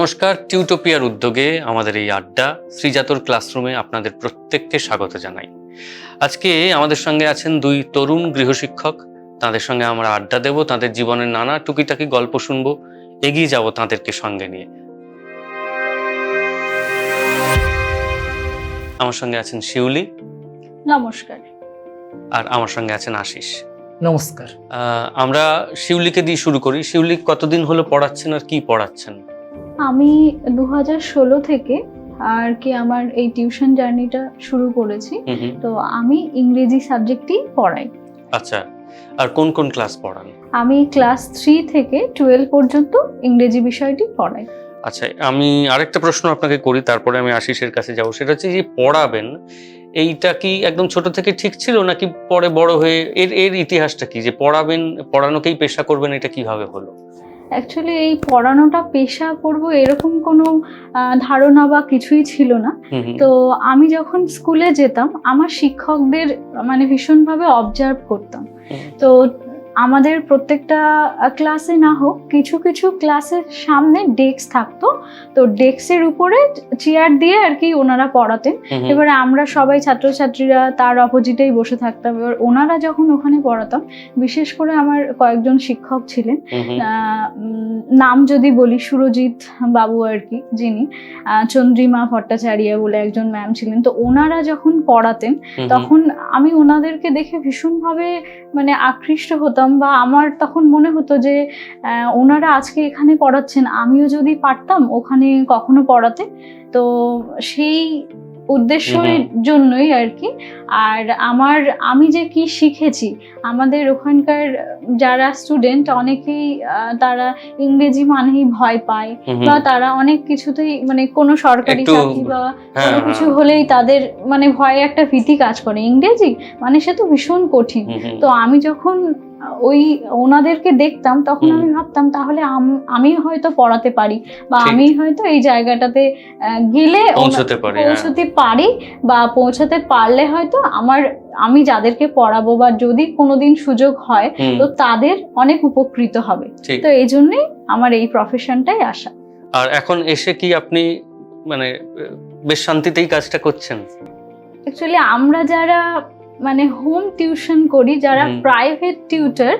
নমস্কার টিউটোপিয়ার উদ্যোগে আমাদের এই আড্ডা শ্রীজাতর ক্লাসরুমে আপনাদের প্রত্যেককে স্বাগত জানাই। আজকে আমাদের সঙ্গে আছেন দুই তরুণ গৃহশিক্ষক। তাদের সঙ্গে আমরা আড্ডা দেব তাদের জীবনের নানা টুকিটাকি গল্প শুনব এগিয়ে যাব তাদেরকে সঙ্গে নিয়ে। আমার সঙ্গে আছেন শিউলি। নমস্কার। আর আমার সঙ্গে আছেন আশিস। নমস্কার। আহ, আমরা শিউলিকে দিয়ে শুরু করি। শিউলি কতদিন হলো পড়াচ্ছেন আর কি পড়াচ্ছেন? আমি দু ষোলো থেকে আর কি আমার এই টিউশন জার্নিটা শুরু করেছি। তো আমি ইংরেজি সাবজেক্টই পড়াই। আচ্ছা আর কোন কোন ক্লাস পড়ান? আমি ক্লাস থ্রি থেকে টুয়েলভ পর্যন্ত ইংরেজি বিষয়টি পড়াই। আচ্ছা আমি আরেকটা প্রশ্ন আপনাকে করি তারপরে আমি আশিসের কাছে যাব। সেটা হচ্ছে যে পড়াবেন এইটা কি একদম ছোট থেকে ঠিক ছিল নাকি পরে বড় হয়ে এর এর ইতিহাসটা কি? যে পড়াবেন পড়ানোকেই পেশা করবেন এটা কীভাবে হলো? অ্যাকচুয়ালি এই পড়ানোটা পেশা করব এরকম কোনো ধারণা বা কিছুই ছিল না। তো আমি যখন স্কুলে যেতাম আমার শিক্ষকদের মানে ভীষণভাবে অবজার্ভ করতাম। তো আমাদের প্রত্যেকটা ক্লাসে না হোক কিছু কিছু ক্লাসের সামনে ডেস্ক থাকতো। তো ডেস্কের উপরে চেয়ার দিয়ে আর কি ওনারা পড়াতেন। এবারে আমরা সবাই ছাত্রছাত্রীরা তার অপোজিটেই বসে থাকতাম। এবার ওনারা যখন ওখানে পড়াতাম বিশেষ করে আমার কয়েকজন শিক্ষক ছিলেন নাম যদি বলি সুরজিৎ বাবু আর কি যিনি আহ, চন্দ্রিমা ভট্টাচার্য বলে একজন ম্যাম ছিলেন। তো ওনারা যখন পড়াতেন। তখন আমি ওনাদেরকে দেখে ভীষণভাবে মানে আকৃষ্ট হতাম বা আমার তখন মনে হতো যে ওনারা আজকে এখানে পড়াচ্ছেন, আমিও যদি পারতাম ওখানে কখনো পড়াতে। তো সেই উদ্দেশ্যের জন্যই আর কি আর আমার আমি যে কি শিখেছি আমাদের ওখানকার যারা স্টুডেন্ট অনেকেই তারা ইংরেজি মানেই ভয় পায়। বা তারা অনেক কিছুতেই মানে কোনো সরকারি চাকরি বা হ্যাঁ, কোনো কিছু হ্যাঁ। হলেই তাদের মানে ভয়ে একটা ভীতি কাজ করে ইংরেজি মানে সে তো ভীষণ কঠিন। তো আমি যখন ওই ওনাদেরকে দেখতাম তখন আমি ভাবতাম তাহলে আম- হয়তো পড়াতে পারি বা আমি হয়তো এই জায়গাটাতে গেলে পৌঁছতে পারি, হ্যাঁ। পৌঁছতে পারি বা পৌঁছাতে পারলে হয়তো আমার আমি যাদেরকে পড়াবো বা যদি কোনোদিন সুযোগ হয় তো তাদের অনেক উপকৃত হবে। তো এই জন্যই আমার এই প্রফেশনটাই আসা। আর এখন এসে কি আপনি মানে বেশ শান্তিতেই কাজটা করছেন? অ্যাকচুয়ালি আমরা যারা মানে হোম টিউশন করি যারা প্রাইভেট টিউটার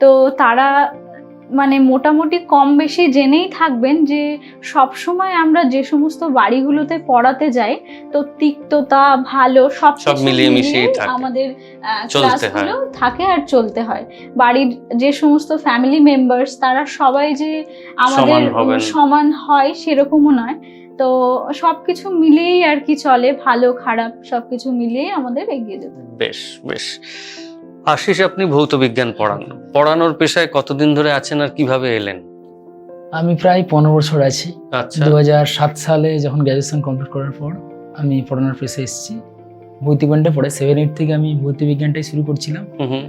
তো তারা মানে মোটামুটি কম বেশি জেনেই থাকবেন যে সব সময় আমরা যে সমস্ত বাড়িগুলোতে পড়াতে যাই তো তিক্ততা ভালো সব সব মিলিয়ে মিশিয়ে আমাদের। ক্লাসগুলো থাকে আর চলতে হয়। বাড়ির যে সমস্ত ফ্যামিলি মেম্বার্স তারা সবাই যে আমাদের সমান হয় সেরকমও নয়। তো সবকিছু মিলিয়েই আর কি চলে ভালো খারাপ সবকিছু মিলিয়েই আমাদের এগিয়ে যেতে। বেশ বেশ। আশিস আপনি ভৌত বিজ্ঞান পড়ান। পড়ানোর পেশায় কতদিন ধরে আছেন আর কীভাবে এলেন? আমি প্রায় পনেরো বছর আছি। আচ্ছা। দু সাত সালে যখন গ্র্যাজুয়েশন কমপ্লিট করার পর আমি পড়ানোর পেশায় এসেছি। ভৌতিক বিজ্ঞানটা পড়াই সেভেন এইট থেকে আমি ভৌতিক বিজ্ঞানটাই শুরু করছিলাম।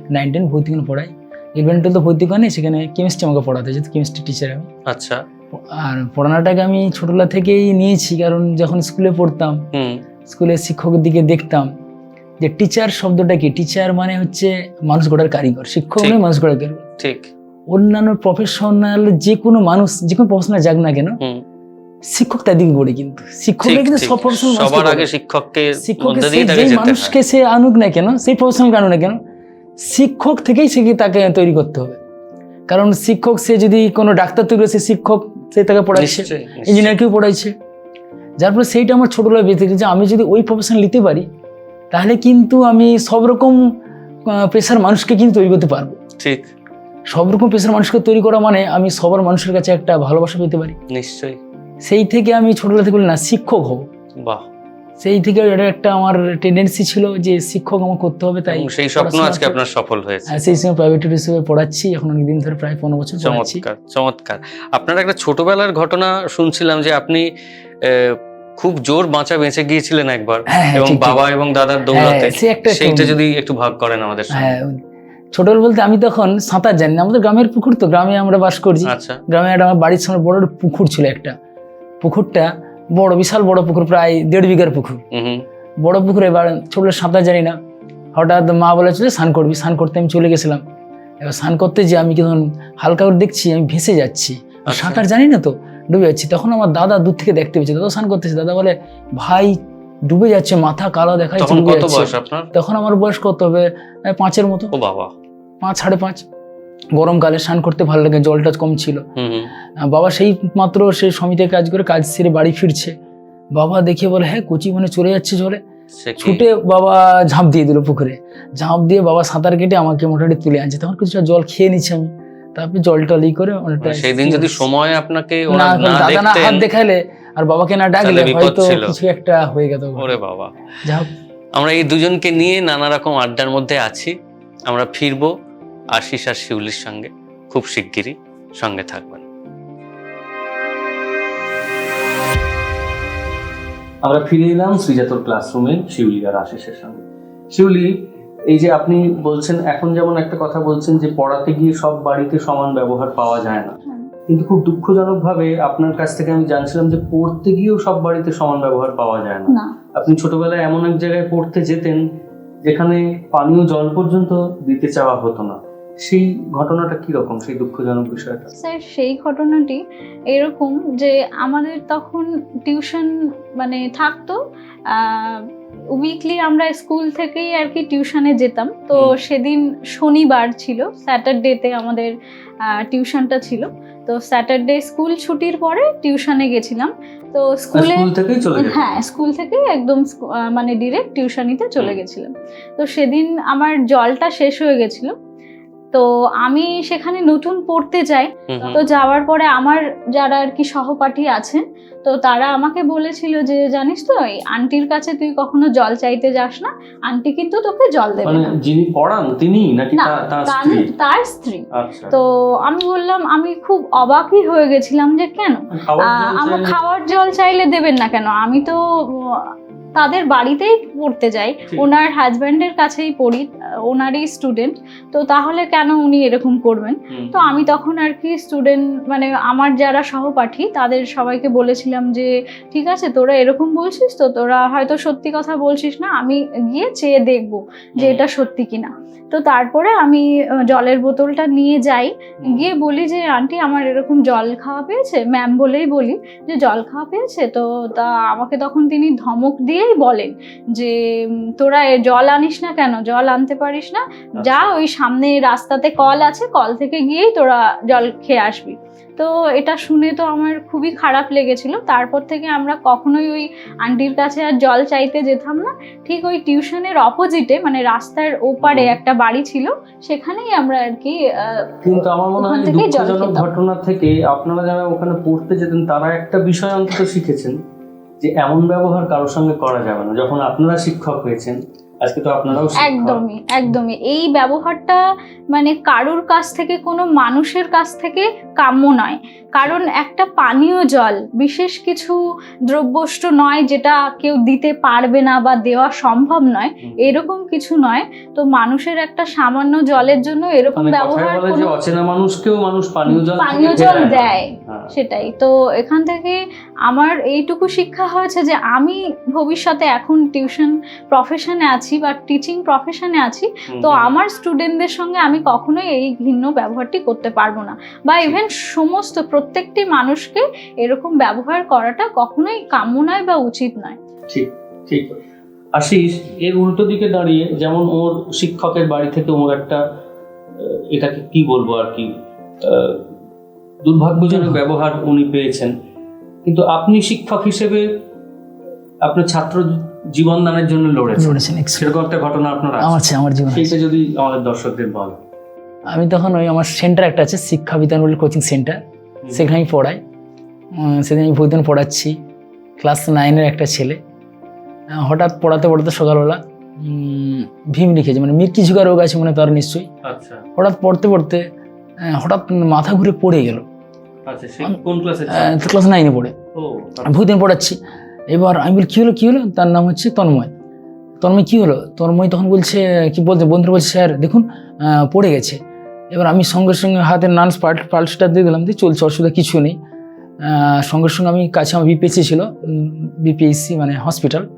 নাইন টেন ভৌতিক পড়াই। ইলেভেন টুয়েলভ তো ভৌতিক বিজ্ঞানে সেখানে কেমিস্ট্রি আমাকে পড়াতে যেহেতু কেমিস্ট্রি টিচার আমি। আচ্ছা। আর পড়ানোটাকে আমি ছোটবেলা থেকেই নিয়েছি কারণ যখন স্কুলে পড়তাম স্কুলে শিক্ষকের দিকে দেখতাম যে টিচার শব্দটা কি? টিচার মানে হচ্ছে মানুষ গড়ার কারিগর শিক্ষক। মানে মানুষ গড়ার কারিগর। ঠিক। অন্যান্য প্রফেশনাল যে কোনো মানুষ যে কোনো প্রফেশনাল যাক না কেন শিক্ষক তার দিকে গড়ে কিন্তু। শিক্ষকরা কিন্তু সব প্রফেশনাল সবার আগে শিক্ষককে শিক্ষকের যেই মানুষকে সে আনুক না কেন সেই প্রফেশনাল আনুক না কেন শিক্ষক থেকেই সে তাকে তৈরি করতে হবে। কারণ শিক্ষক সে যদি কোনো ডাক্তার তৈরি সে শিক্ষক সে তাকে পড়াচ্ছে। ইঞ্জিনিয়ারকেও পড়াইছে যার ফলে সেইটা আমার ছোটোবেলায় বেঁচে গেছে। যে আমি যদি ওই প্রফেশন নিতে পারি তাহলে কিন্তু আমি সব রকম পেশার মানুষকে কিন্তু তৈরি করতে পারব। ঠিক। সব রকম পেশার মানুষকে তৈরি করা মানে আমি সবার মানুষের কাছে একটা ভালোবাসা পেতে পারি। নিশ্চয়ই। সেই থেকে আমি ছোটবেলা থেকে বলি না শিক্ষক হব। বাহ। সেই থেকে এটা একটা আমার টেন্ডেন্সি ছিল যে শিক্ষক আমার করতে হবে তাই সেই স্বপ্ন আজকে আপনার সফল হয়েছে। আর সেই সময় প্রাইভেট হিসেবে পড়াচ্ছি এখন অনেকদিন ধরে প্রায় পনেরো বছর চমৎকার চমৎকার। আপনার একটা ছোটবেলার ঘটনা শুনছিলাম যে আপনি খুব জোর বাঁচা বেঁচে গিয়েছিলেন একবার হ্যাঁ হ্যাঁ, এবং। বাবা এবং দাদার দৌলতে। হ্যাঁ, একটা সেইটা যদি একটু ভাগ করেন আমাদের হ্যাঁ ছোটবেলা বলতে আমি তখন সাঁতার জানি না আমাদের গ্রামের পুকুর তো গ্রামে আমরা বাস করছি। আচ্ছা। গ্রামে একটা আমার বাড়ির সামনে বড় পুকুর ছিল একটা। পুকুরটা বড় বিশাল বড় পুকুর প্রায় দেড় বিঘার পুকুর। বড় পুকুরে এবার ছোটবেলা সাঁতার জানি না। হঠাৎ মা বলেছিল স্নান করবি। স্নান করতে আমি চলে গেছিলাম। এবার স্নান করতে যে আমি কেমন হালকা করে দেখছি আমি ভেসে যাচ্ছি। আচ্ছা। সাঁতার জানি না তো ডুবে যাচ্ছি। তখন আমার দাদা দূর থেকে দেখতে পেয়েছে। দাদা স্নান করতেছে। দাদা বলে ভাই ডুবে যাচ্ছে মাথা কালো দেখা যাচ্ছে। তখন আমার বয়স কত হবে? পাঁচের মতো। বাবা। পাঁচ সাড়ে পাঁচ। গরমকালে স্নান করতে ভালো লাগে জলটা কম ছিল। বাবা সেই মাত্র সে সমিতির কাজ করে কাজ সেরে বাড়ি ফিরছে। বাবা দেখে বলে হ্যাঁ কচি মনে চলে যাচ্ছে জলে ছুটে বাবা ঝাঁপ দিয়ে দিল পুকুরে। ঝাঁপ দিয়ে বাবা সাঁতার কেটে আমাকে মোটামুটি তুলে আনছে। তখন কিছুটা জল খেয়ে নিচ্ছে আমি। তারপরে জল টল করে অনেকটা মানে সেই দিন যদি সময় আপনাকে না দাদা না হাত দেখালে আর বাবাকে না ডাকলে হয়তো কিছু একটা হয়ে গেত। ওরে বাবা। আমরা এই দুজনকে নিয়ে নানা রকম আড্ডার মধ্যে আছি। আমরা ফিরবো। আশিস আর শিউলির সঙ্গে খুব শিগগিরই সঙ্গে থাকবেন। আমরা ফিরে এলাম শ্রীজাতর ক্লাসরুমে শিউলি আর আশিসের সঙ্গে। শিউলি এই যে আপনি বলছেন এখন যেমন একটা কথা বলছেন যে পড়াতে গিয়ে সব বাড়িতে সমান ব্যবহার পাওয়া যায় না। কিন্তু খুব দুঃখজনক ভাবে আপনার কাছ থেকে আমি জানছিলাম যে পড়তে গিয়েও সব বাড়িতে সমান ব্যবহার পাওয়া যায় না। না। আপনি ছোটবেলায় এমন এক জায়গায় পড়তে যেতেন যেখানে পানীয় জল পর্যন্ত দিতে চাওয়া হতো না। সেই ঘটনাটা কি রকম? সেই দুঃখজনক বিষয়টা? স্যার সেই ঘটনাটি এরকম যে আমাদের তখন টিউশন মানে থাকতো উইকলি আমরা স্কুল থেকেই আর কি টিউশনে যেতাম। তো সেদিন শনিবার ছিল স্যাটারডেতে আমাদের টিউশনটা ছিল। তো স্যাটারডে স্কুল ছুটির পরে টিউশনে গেছিলাম। তো স্কুলে হ্যাঁ স্কুল থেকেই একদম মানে ডিরেক্ট টিউশনিতে চলে গেছিলাম। তো সেদিন আমার জলটা শেষ হয়ে গেছিল। তো আমি সেখানে নতুন পড়তে যাই। তো যাওয়ার পরে আমার যারা আর কি সহপাঠী আছেন তো তারা আমাকে বলেছিল যে জানিস তো এই আন্টির কাছে তুই কখনো জল চাইতে যাস না আন্টি কিন্তু তোকে জল দেবে মানে না। যিনি পড়ান তিনি নাকি তার তার- স্ত্রী? তার স্ত্রী। আচ্ছা। তো আমি বললাম আমি খুব অবাকই হয়ে গেছিলাম যে কেন? আহ, আমার খাওয়ার জল চাইলে দেবেন না কেন? আমি তো তাদের বাড়িতেই পড়তে যাই। ওনার হাজব্যান্ডের কাছেই পড়ি। ওনারই স্টুডেন্ট তো তাহলে কেন উনি এরকম করবেন? তো আমি তখন আর কি স্টুডেন্ট মানে আমার যারা সহপাঠী তাদের সবাইকে বলেছিলাম যে ঠিক আছে তোরা এরকম বলছিস তো তোরা হয়তো সত্যি কথা বলছিস না আমি গিয়ে চেয়ে দেখব যে এটা সত্যি কিনা। তো তারপরে আমি জলের বোতলটা নিয়ে যাই গিয়ে বলি যে আন্টি আমার এরকম জল খাওয়া পেয়েছে? ম্যাম বলেই বলি যে জল খাওয়া পেয়েছে? তো তা আমাকে তখন তিনি ধমক দিয়েই বলেন যে তোরা জল আনিস না কেন? জল আনতে পারিস না। যা ওই সামনে রাস্তাতে কল আছে কল থেকে গিয়েই তোরা জল খেয়ে আসবি। তো এটা শুনে তো আমার খুবই খারাপ লেগেছিল। তারপর থেকে আমরা কখনোই ওই আন্টির কাছে আর জল চাইতে যেতাম না। ঠিক ওই টিউশনের অপোজিটে মানে রাস্তার ওপারে একটা বাড়ি ছিল সেখানেই আমরা আর কি কিন্তু আমার মনে হয় দুঃখজনক ঘটনা থেকে আপনারা যারা ওখানে পড়তে যেতেন তারা একটা বিষয় অন্তত শিখেছেন যে এমন ব্যবহার কারোর সঙ্গে করা যাবে না। যখন আপনারা শিক্ষক হয়েছেন আজকে তো আপনারাও একদমই একদমই। এই ব্যবহারটা মানে কারোর কাছ থেকে কোনো মানুষের কাছ থেকে কাম্য নয়। কারণ একটা পানীয় জল বিশেষ কিছু দ্রব্যষ্ট নয় যেটা কেউ দিতে পারবে না বা দেওয়া সম্ভব নয় এরকম কিছু নয়। তো মানুষের একটা সামান্য জলের জন্য এরকম ব্যবহার অচেনা মানুষকেও মানুষ পানীয় জল পানীয় জল দেয়। দেয় হ্যাঁ। সেটাই। তো এখান থেকে আমার এইটুকু শিক্ষা হয়েছে যে আমি ভবিষ্যতে এখন টিউশন প্রফেশনে আছি বা টিচিং প্রফেশনে আছি তো আমার স্টুডেন্টদের সঙ্গে আমি কখনোই এই ঘৃণ্য ব্যবহারটি করতে পারব না। বা ইভেন সমস্ত প্রত্যেকটি মানুষকে এরকম ব্যবহার করাটা কখনোই কাম্য নয় বা উচিত নয়। ঠিক ঠিক। আশিস এর উল্টো দিকে দাঁড়িয়ে যেমন ওর শিক্ষকের বাড়ি থেকে ওর একটা এটাকে কি বলব আর কি দুর্ভাগ্যজনক ব্যবহার উনি পেয়েছেন। কিন্তু আপনি শিক্ষক হিসেবে আপনার ছাত্র জীবন দানের জন্য লড়েছেন। লড়েছেন সেরকম একটা ঘটনা আপনার আছে? আমার জীবনে। সেইটা যদি আমাদের দর্শকদের বল। আমি তখন ওই আমার সেন্টার একটা আছে শিক্ষা বিধান বলে কোচিং সেন্টার। সেখানে আমি পড়াই। সেদিন আমি প্রতিদিন পড়াচ্ছি। ক্লাস নাইনের একটা ছেলে। হঠাৎ পড়াতে পড়াতে সকালবেলা ভীম লিখেছে। মানে মির্কি ঝুঁকা রোগ আছে মনে তার নিশ্চয়ই। আচ্ছা। হঠাৎ পড়তে পড়তে হঠাৎ মাথা ঘুরে পড়ে গেল। আচ্ছা ক্লাসে ক্লাস নাইনে পড়ে। ও আমি পড়াচ্ছি। এবার আমি বলি কী হলো কী হলো? তার নাম হচ্ছে তন্ময়। তন্ময় কী হলো? তন্ময় তখন বলছে কি বলছে? বন্ধু বলছে স্যার দেখুন পড়ে গেছে। এবার আমি সঙ্গে সঙ্গে হাতের নার্স পাল্ট পাল্সটা দিয়ে দিলাম দিয়ে চলছে অসুবিধা কিছু নেই। সঙ্গে সঙ্গে আমি কাছে আমার বিপিএসসি ছিল বিপিএসসি মানে হসপিটাল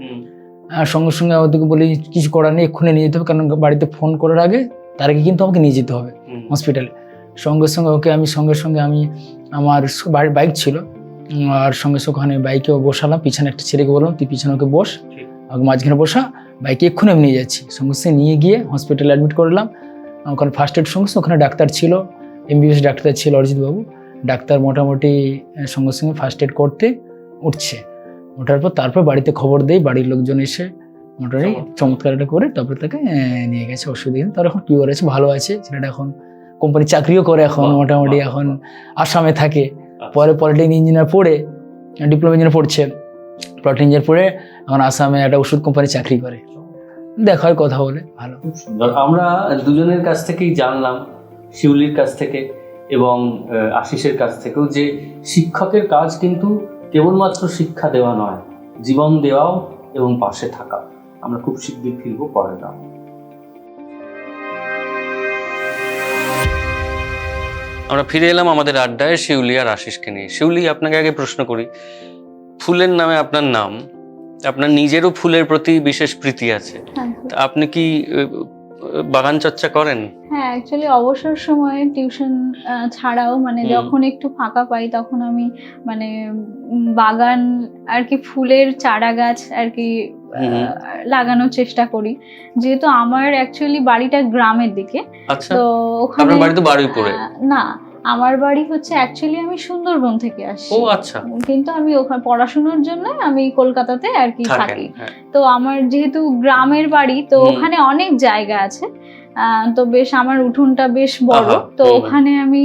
আর সঙ্গে সঙ্গে ওদেরকে বলি কিছু করার নেই এক্ষুনি নিয়ে যেতে হবে কারণ বাড়িতে ফোন করার আগে তার আগে কিন্তু আমাকে নিয়ে যেতে হবে হসপিটালে সঙ্গে সঙ্গে ওকে আমি সঙ্গে সঙ্গে আমি আমার বাড়ির বাইক ছিল আর সঙ্গে সঙ্গে ওখানে বাইকেও বসালাম। পিছনে একটা ছেলেকে বললাম তুই পিছনে ওকে বস। ওকে মাঝখানে বসা। বাইকে এক্ষুনি আমি নিয়ে যাচ্ছি। সঙ্গে সঙ্গে নিয়ে গিয়ে হসপিটালে অ্যাডমিট করলাম ওখানে ফার্স্ট এড সঙ্গে সঙ্গে ওখানে ডাক্তার ছিল এমবিবিএস ডাক্তার ছিল অরিজিৎ বাবু। ডাক্তার মোটামুটি সঙ্গে সঙ্গে ফার্স্ট এড করতে উঠছে। ওঠার পর তারপর বাড়িতে খবর দেই বাড়ির লোকজন এসে মোটামুটি চমৎকার। চমৎকারটা করে তারপরে তাকে নিয়ে গেছে ওষুধ দিয়ে তার এখন কিউর আছে ভালো আছে। ছেলেটা এখন কোম্পানি চাকরিও করে এখন মোটামুটি এখন আসামে থাকে। পরে পলিটেকনিক ইঞ্জিনিয়ার পড়ে ডিপ্লোমা ইঞ্জিনিয়ার পড়ছে। পলিটেকনিক ইঞ্জিনিয়ার পড়ে এখন আসামে একটা ওষুধ কোম্পানি চাকরি করে। দেখা হয় কথা বলে ভালো। আমরা দুজনের কাছ থেকেই জানলাম শিউলির কাছ থেকে এবং আশিসের কাছ থেকেও যে শিক্ষকের কাজ কিন্তু কেবলমাত্র শিক্ষা দেওয়া নয় জীবন দেওয়াও এবং পাশে থাকা আমরা খুব শীঘ্রই ফিরবো পরের আমরা ফিরে এলাম আমাদের আড্ডায় শিউলি আর আশিসকে নিয়ে। শিউলি আপনাকে আগে প্রশ্ন করি ফুলের নামে আপনার নাম আপনার নিজেরও ফুলের প্রতি বিশেষ প্রীতি আছে। হ্যাঁ। আপনি কি বাগান চর্চা করেন? হ্যাঁ অ্যাকচুয়ালি অবসর সময়ে টিউশন ছাড়াও মানে যখন একটু ফাঁকা পাই তখন আমি মানে বাগান আর কি ফুলের চারা গাছ আর কি। লাগানোর চেষ্টা করি। যেহেতু আমার অ্যাকচুয়ালি বাড়িটা গ্রামের দিকে আচ্ছা। তো ওখানে বাড়ি তো বারুইপুরে না আমার বাড়ি হচ্ছে অ্যাকচুয়ালি আমি সুন্দরবন থেকে আসি। ও আচ্ছা। কিন্তু আমি ওখানে পড়াশোনার জন্য আমি কলকাতাতে আর কি থাকি। হ্যাঁ। তো আমার যেহেতু গ্রামের বাড়ি তো ওখানে অনেক জায়গা আছে। তো বেশ আমার উঠোনটা বেশ বড় তো। ওখানে আমি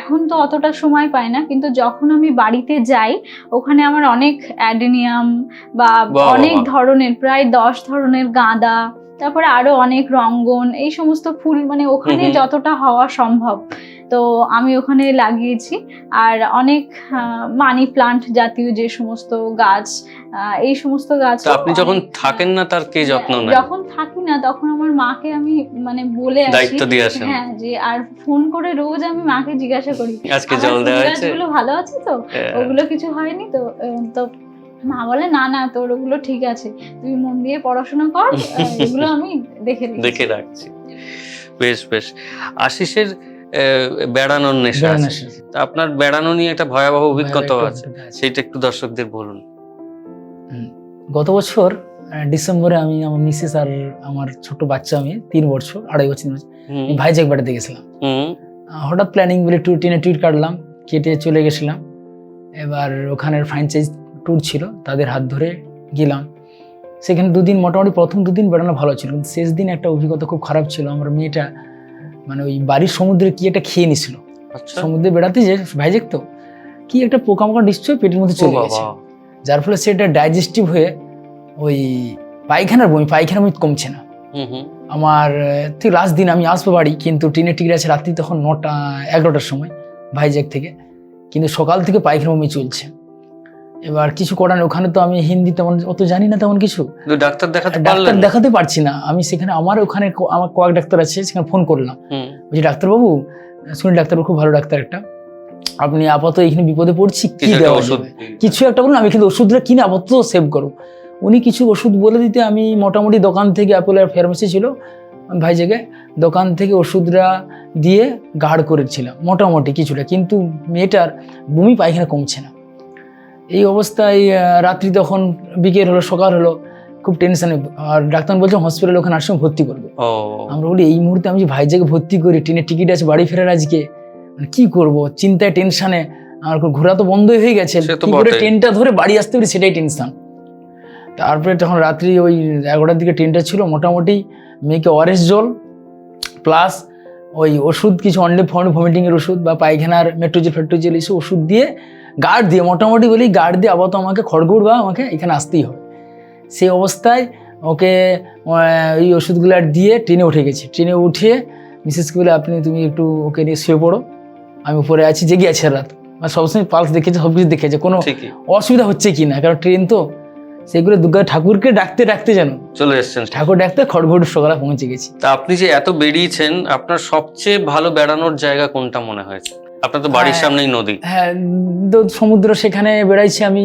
এখন তো অতটা সময় পাই না কিন্তু যখন আমি বাড়িতে যাই ওখানে আমার অনেক অ্যাডেনিয়াম বা অনেক ধরনের প্রায় দশ ধরনের গাঁদা তারপরে আরও অনেক রঙ্গন এই সমস্ত ফুল মানে ওখানে। যতটা হওয়া সম্ভব তো আমি ওখানে লাগিয়েছি। আর অনেক মানি প্লান্ট জাতীয় যে সমস্ত গাছ এই সমস্ত গাছ আপনি যখন থাকেন না তার কে যত্ন নেয় হ্যাঁ, যখন থাকি না তখন আমার মাকে আমি মানে বলে দায়িত্ব দিয়ে আসেন। হ্যাঁ যে আর ফোন করে রোজ আমি মাকে জিজ্ঞাসা করি আজকে জল দেওয়া হয়েছে? গাছগুলো ভালো আছে তো? হ্যাঁ। ওগুলো কিছু হয়নি তো? তো মা বলে না না তোর ওগুলো ঠিক আছে। তুই মন দিয়ে পড়াশোনা কর এগুলো আমি দেখে দেখে রাখছি। বেশ বেশ। আশিসের বেড়ানোর নেশা আছে। তা আপনার বেড়ানো নিয়ে একটা ভয়াবহ অভিজ্ঞতা আছে। সেইটা একটু দর্শকদের বলুন। গত বছর ডিসেম্বরে আমি আমার মিসেস আর আমার ছোট বাচ্চা আমি তিন বছর আড়াই বছর আমি ভাইজ্যাক বেড়াতে গেছিলাম। হঠাৎ প্ল্যানিং বলে ট্যুর টিনে ট্যুর কাটলাম কেটে চলে গেছিলাম। এবার ওখানের ফ্র্যাঞ্চাইজ ট্যুর ছিল তাদের হাত ধরে গেলাম। সেখানে দুদিন মোটামুটি প্রথম দুদিন বেড়ানো ভালো ছিল কিন্তু শেষ দিন একটা অভিজ্ঞতা খুব খারাপ ছিল। আমার মেয়েটা মানে ওই বাড়ির সমুদ্রে কি একটা খেয়ে নিছিল আচ্ছা। সমুদ্রে বেড়াতে যে ভাইজ্যাক তো কি একটা পোকামাকড় নিশ্চয়ই পেটের মধ্যে চলে গেছে। যার ফলে সেটা ডাইজেস্টিভ হয়ে ওই পায়খানার বমি পায়খানার বমি কমছে না। আমার ঠিক লাস্ট দিন আমি আসব বাড়ি কিন্তু ট্রেনের টিকিট আছে রাত্রি তখন নটা এগারোটার সময় ভাইজ্যাক থেকে। কিন্তু সকাল থেকে পায়খানা বমি চলছে। এবার কিছু করার ওখানে তো আমি হিন্দি তেমন অত জানি না তেমন কিছু। ডাক্তার দেখাতে ডাক্তার দেখাতে পারছি না। আমি সেখানে আমার ওখানে আমার কয়েক ডাক্তার আছে সেখানে ফোন করলাম। বলছি ডাক্তারবাবু শুনি ডাক্তারবাবু খুব ভালো ডাক্তার একটা। আপনি আপাতত এখানে বিপদে পড়ছি কি কিছু একটা দেওয়া ওষুধ কিছু একটা বলুন আমি কিন্তু ওষুধটা কিনে আপাতত সেভ করো। উনি কিছু ওষুধ বলে দিতে আমি মোটামুটি দোকান থেকে অ্যাপোলের ফার্মেসি ছিল ভাই জায়গায় দোকান থেকে ওষুধটা দিয়ে গাঢ় করেছিলাম মোটামুটি কিছুটা। কিন্তু মেয়েটার বমি পায়খানা কমছে না। এই অবস্থায় রাত্রি তখন বিকেল হলো সকাল হলো খুব টেনশনে আর ডাক্তার বলছে হসপিটালে ওখানে নার্সিং ভর্তি করবে। আমরা বলি এই মুহূর্তে আমি যে ভাইজাকে ভর্তি করি ট্রেনের টিকিট আছে বাড়ি ফেরার আজকে মানে কি করব? চিন্তায় টেনশনে আমার ঘোরা তো বন্ধই হয়ে গেছে। ট্রেনটা ধরে বাড়ি আসতে পারি সেটাই টেনশন তারপরে তখন রাত্রি ওই এগারোটার দিকে ট্রেনটা ছিল মোটামুটি মেয়েকে অরেস জল প্লাস ওই ওষুধ কিছু অনলি ফর্ম ভমিটিংয়ের ওষুধ বা পায়খানার মেট্রোজেল ফেট্রোজেল এইসব ওষুধ দিয়ে গার্ড দিয়ে মোটামুটি বলি গার্ড দিয়ে আপাতত আমাকে খড়গুড় বা আমাকে এখানে আসতেই হবে। সেই অবস্থায় ওকে ওই ওষুধগুলো আর দিয়ে ট্রেনে উঠে গেছি। ট্রেনে উঠে মিসেসকে বলে আপনি তুমি একটু ওকে নিয়ে শুয়ে পড়ো। আমি উপরে আছি জেগে আছি রাত। আর সবসময় পালস দেখেছে সব কিছু দেখেছে কোনো অসুবিধা হচ্ছে কি না? কারণ ট্রেন তো সেগুলো দুর্গা ঠাকুরকে ডাকতে ডাকতে যেন চলে এসছেন। ঠাকুর ডাকতে খড়ঘড় সকালে পৌঁছে গেছি। তা আপনি যে এত বেরিয়েছেন আপনার সবচেয়ে ভালো বেড়ানোর জায়গা কোনটা মনে হয়েছে? আপনার তো বাড়ির হ্যাঁ। সামনেই নদী। হ্যাঁ তো সমুদ্র সেখানে বেড়াইছি আমি।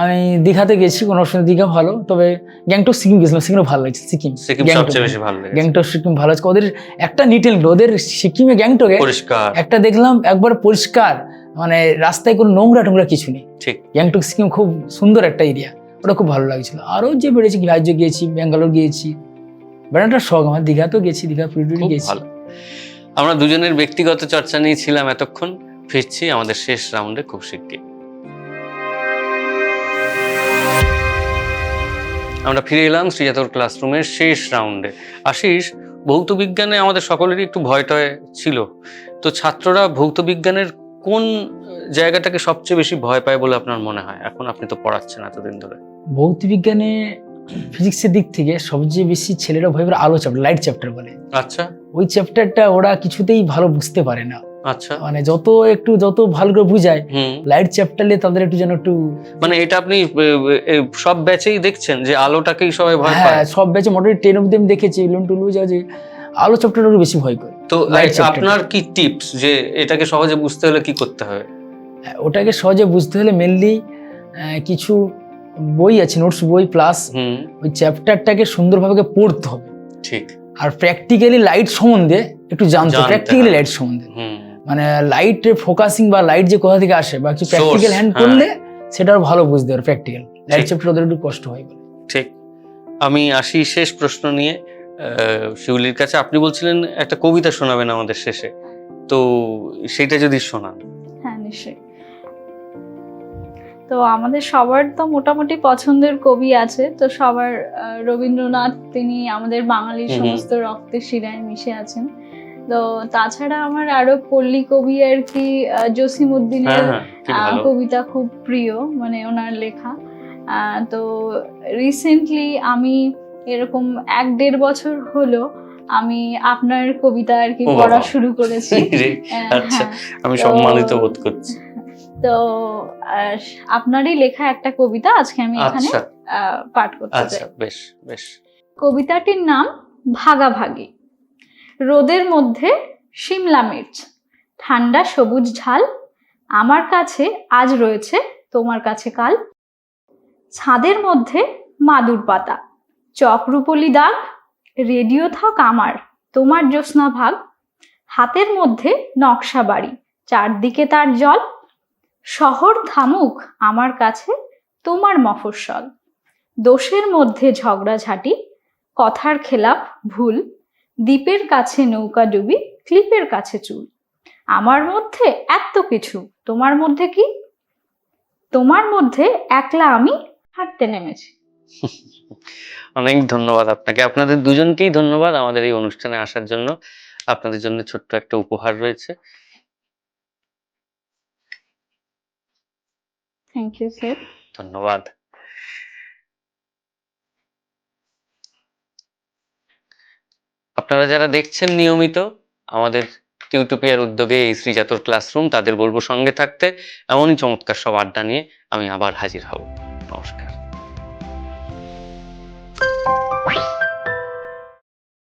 আমি দীঘাতে গেছি কোনো অসুবিধা দীঘা ভালো। তবে গ্যাংটক সিকিম গেছিলাম সেখানে ভালো লাগছে সিকিম। গ্যাংটক। ভালো লেগেছে। সিকিম ভালো আছে ওদের একটা নিটেল ওদের সিকিমে গ্যাংটকে পরিষ্কার। একটা দেখলাম একবার পরিষ্কার। মানে রাস্তায় কোনো নোংরা টোংরা কিছু নেই। ঠিক। গ্যাংটক সিকিম খুব সুন্দর একটা এরিয়া ওটা খুব ভালো লাগছিল। আরও যে বেড়েছি রাজ্য গিয়েছি ব্যাঙ্গালোর গিয়েছি। বেড়াটা শখ আমার দীঘাতেও গেছি দীঘা পুরী গেছি। ভালো। আমরা দুজনের ব্যক্তিগত চর্চা নিয়ে ছিলাম এতক্ষণ। ফিরছি আমাদের শেষ রাউন্ডে খুব শিগগির আমরা ফিরে এলাম শ্রীজাতর ক্লাসরুমের শেষ রাউন্ডে। আশিস, ভৌত বিজ্ঞানে আমাদের সকলেরই একটু ভয় টয় ছিল। তো ছাত্ররা ভৌত বিজ্ঞানের কোন জায়গাটাকে সবচেয়ে বেশি ভয় পায় বলে আপনার মনে হয়? এখন আপনি তো পড়াচ্ছেন এতদিন ধরে। ভৌত বিজ্ঞানে ফিজিক্সের দিক থেকে সবচেয়ে বেশি ছেলেরা ভয় পায় আলো চ্যাপ্টার লাইট চ্যাপ্টার বলে। আচ্ছা। ওই চ্যাপ্টারটা ওরা কিছুতেই ভালো বুঝতে পারে না। আচ্ছা। মানে যত একটু যত ভালো করে বুঝায় লাইট চ্যাপ্টারে তাদের একটু যেন একটু মানে এটা আপনি সব ব্যাচেই দেখছেন যে আলোটাকেই সবাই ভয় হ্যাঁ সব ব্যাচে মোটামুটি টেন অব্দি আমি দেখেছি ইলেভেন টুয়েলভ যা যে আলো চ্যাপ্টার একটু বেশি ভয় করে। তো আপনার কি টিপস যে এটাকে সহজে বুঝতে হলে কি করতে হবে? হ্যাঁ, ওটাকে সহজে বুঝতে হলে মেনলি কিছু বই আছে নোটস বই প্লাস হুম। ওই চ্যাপ্টারটাকে সুন্দরভাবে পড়তে হবে। ঠিক। আর প্র্যাকটিক্যালি লাইট সম্বন্ধে একটু জানতে প্র্যাকটিক্যালি লাইট সম্বন্ধে। মানে লাইট ফোকাসিং বা লাইট যে কোথা থেকে আসে বা কিছু প্র্যাকটিক্যাল হ্যান্ড হ্যাঁ। করলে সেটা আরও ভালো বুঝতে পারে প্র্যাকটিক্যাল লাইট। চ্যাপ্টার ওদের একটু কষ্ট হয় ঠিক। আমি আসি শেষ প্রশ্ন নিয়ে। আহ, শিউলির কাছে। আপনি বলছিলেন একটা কবিতা শোনাবেন আমাদের শেষে। তো সেটা যদি শোনান। হ্যাঁ নিশ্চয়ই। তো আমাদের সবার তো মোটামুটি পছন্দের কবি আছে। তো সবার রবীন্দ্রনাথ তিনি আমাদের বাঙালির। সমস্ত রক্তের শিরায় মিশে আছেন। তো তাছাড়া আমার আরও পল্লী কবি আর কি জসিম হ্যাঁ উদ্দিনের হ্যাঁ আহ, কবিতা খুব প্রিয় মানে ওনার লেখা। আহ, তো রিসেন্টলি আমি এরকম এক দেড় বছর হলো আমি আপনার কবিতা আর কি পড়া শুরু করেছি। আচ্ছা হ্যাঁ। আমি সম্মানিত বোধ করছি। তো আপনারই লেখা একটা কবিতা আজকে আমি এখানে আচ্ছা। আহ, পাঠ করতে আচ্ছা চাই। বেশ বেশ। কবিতাটির নাম ভাগাভাগি। রোদের মধ্যে শিমলা মির্চ ঠান্ডা সবুজ ঝাল আমার কাছে আজ রয়েছে তোমার কাছে কাল। ছাদের মধ্যে মাদুর পাতা চক্রুপলি দাগ রেডিও থাক আমার তোমার জ্যোৎস্না ভাগ। হাতের মধ্যে নকশা বাড়ি চারদিকে তার জল শহর থামুক আমার কাছে, তোমার মফস্বল। দোষের মধ্যে ঝগড়াঝাটি কথার খেলাপ, ভুল, দ্বীপের কাছে নৌকা ডুবি, ক্লিপের কাছে চুল। আমার মধ্যে এত কিছু, তোমার মধ্যে কি? তোমার মধ্যে একলা আমি হাঁটতে নেমেছি। অনেক ধন্যবাদ আপনাকে। আপনাদের দুজনকেই ধন্যবাদ আমাদের এই অনুষ্ঠানে আসার জন্য। আপনাদের জন্য ছোট্ট একটা উপহার রয়েছে। থ্যাংক ইউ স্যার ধন্যবাদ। আপনারা যারা দেখছেন নিয়মিত, আমাদের টিউটোপিয়ার উদ্যোগে এই শ্রীজাতর ক্লাসরুম তাদের বলব সঙ্গে থাকতে। এমনই চমৎকার সব আড্ডা নিয়ে আমি আবার হাজির হব। নমস্কার।